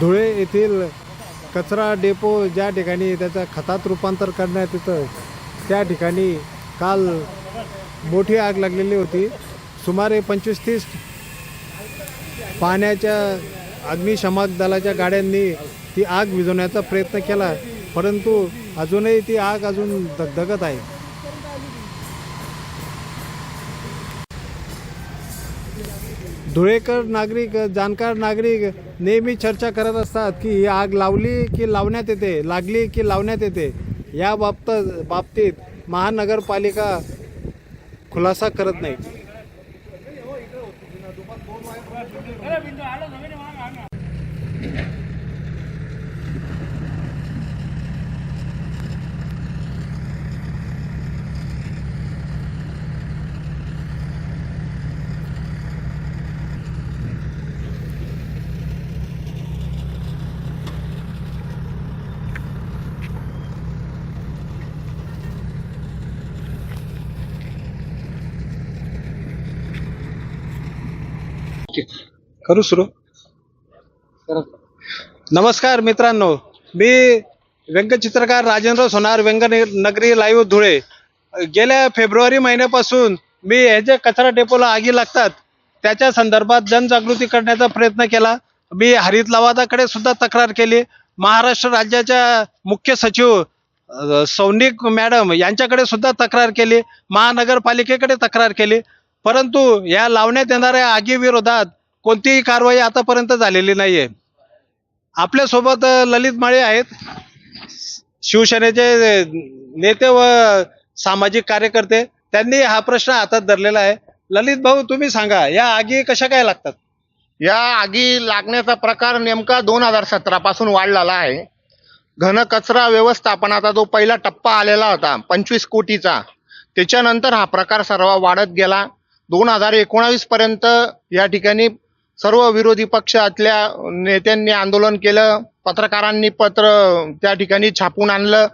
धुळे येथील कचरा डेपो ज्या ठिकाणी त्याचा खतात रूपांतर करण्यात येतं त्या ठिकाणी काल मोठी आग लागलेली होती. सुमारे पंचवीस तीस पाण्याच्या अग्निशमक दलाच्या गाड्यांनी ती आग विझवण्याचा प्रयत्न केला परंतु अजूनही ती आग अजून धगधगत आहे. धुळेकर नागरिक जाणकार नागरिक नेहमी चर्चा करत असतात की ही आग लावली की लावण्यात येते लागली की लावण्यात येते? या बाबत बाबतीत महानगरपालिका खुलासा करत नाही. करू सुरू. नमस्कार मित्रांनो. मी व्यंगचित्रकार राजेंद्र सोनार व्यंग नगरी लाईव्ह धुळे. गेल्या फेब्रुवारी महिन्यापासून मी हे जे कचरा डेपोला आगी लागतात त्याच्या संदर्भात जनजागृती करण्याचा प्रयत्न केला. मी हरित लवादाकडे सुद्धा तक्रार केली. महाराष्ट्र राज्याच्या मुख्य सचिव सौनिक मॅडम यांच्याकडे सुद्धा तक्रार केली. महानगरपालिकेकडे तक्रार केली. परंतु या लावण्यात येणाऱ्या आगीविरोधात कोणतीही कारवाई आतापर्यंत झालेली नाही आहे आपल्यासोबत ललित माळे आहेत. शिवसेनेचे नेते व सामाजिक कार्यकर्ते त्यांनी हा प्रश्न हातात धरलेला आहे. ललित भाऊ तुम्ही सांगा या आगी कशा काय लागतात? या आगी लागण्याचा प्रकार नेमका दोन हजार सतरा पासून वाढलेला आहे. घन कचरा व्यवस्थापनाचा जो पहिला टप्पा आलेला होता पंचवीस कोटीचा त्याच्यानंतर हा प्रकार सर्व वाढत गेला. दोन हजार एकोणावीस पर्यंत या ठिकाणी सर्व विरोधी पक्षातल्या नेत्यांनी आंदोलन केलं पत्रकारांनी पत्र त्या ठिकाणी छापून आणलं.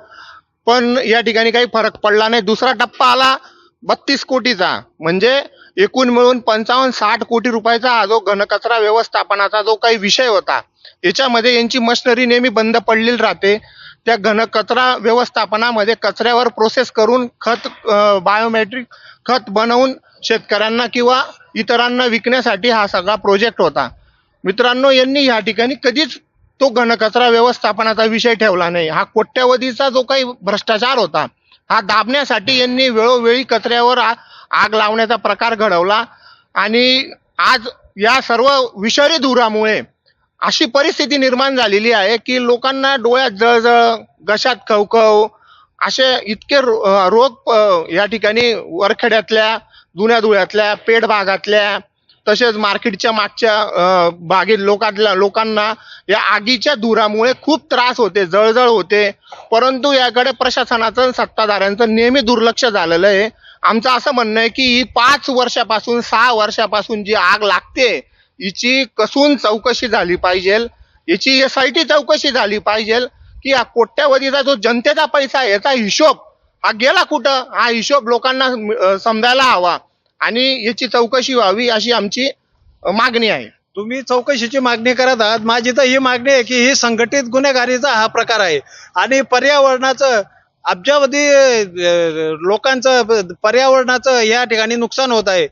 पण या ठिकाणी काही फरक पडला नाही. दुसरा टप्पा आला बत्तीस कोटीचा. म्हणजे एकूण मिळून पंचावन्न साठ कोटी रुपयाचा हा जो घनकचरा व्यवस्थापनाचा जो काही विषय होता याच्यामध्ये यांची मशिनरी नेहमी बंद पडलेली राहते. त्या घनकचरा व्यवस्थापनामध्ये कचऱ्यावर प्रोसेस करून खत बायोमेट्रिक खत बनवून शेतकऱ्यांना किंवा इतरांना विकण्यासाठी हा सगळा प्रोजेक्ट होता. मित्रांनो यांनी या ठिकाणी कधीच तो घनकचरा व्यवस्थापनाचा विषय ठेवला नाही. हा कोट्यवधीचा जो काही भ्रष्टाचार होता हा दाबण्यासाठी यांनी वेळोवेळी कचऱ्यावर आग लावण्याचा प्रकार घडवला आणि आज या सर्व विषारी धुरामुळे अशी परिस्थिती निर्माण झालेली आहे की लोकांना डोळ्यात जळजळ घशात खवखव असे इतके रो- रोग या ठिकाणी वरखेड्यातल्या जुन्या धुळ्यातल्या पेठ भागातल्या तसेच मार्केटच्या मागच्या अं, भागीत लोकातल्या लोकांना या आगीच्या धुरामुळे खूप त्रास होते जळजळ होते. परंतु याकडे प्रशासनाचं सत्ताधाऱ्यांचं नेहमी दुर्लक्ष झालेलं आहे. आमचं असं म्हणणं आहे की ही पाच वर्षापासून सहा वर्षापासून जी आग लागते हिची कसून चौकशी झाली पाहिजे याची एस आय टी चौकशी झाली पाहिजे की हा कोट्यावधीचा जो जनतेचा पैसा आहे याचा हिशोब हा गेला कुठं? हा हिशोब लोकांना समजायला हवा. आणि याची चौकशी व्हावी अशी आमची मागणी आहे. तुम्ही चौकशीची मागणी करत आहात. माझी तर ही मागणी आहे की ही संघटित गुन्हेगारीचा हा प्रकार आहे. आणि पर्यावरणाचं अब्जावधी लोकांचं पर्यावरणाचं या ठिकाणी नुकसान होत आहे.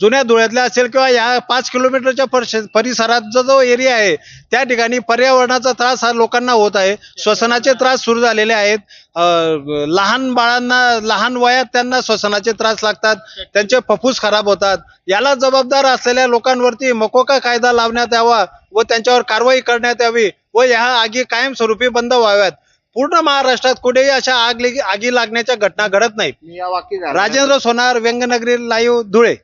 जुन्या धुळ्यातल्या असेल किंवा या पाच किलोमीटरच्या परिस- परिसरात जो एरिया आहे त्या ठिकाणी पर्यावरणाचा त्रास हा लोकांना होत आहे. श्वसनाचे त्रास सुरू झालेले आहेत. लहान बाळांना लहान वयात त्यांना श्वसनाचे त्रास लागतात. त्यांचे फफ्फूस खराब होतात. याला जबाबदार असलेल्या लोकांवरती मकोका कायदा लावण्यात यावा व त्यांच्यावर कारवाई करण्यात यावी व ह्या आगी कायमस्वरूपी बंद व्हाव्यात. पूर्ण महाराष्ट्रात कुठेही अशा आग आगी लागण्याच्या घटना घडत नाहीत. राजेंद्र सोनार व्यंगनगरी लाईव्ह धुळे.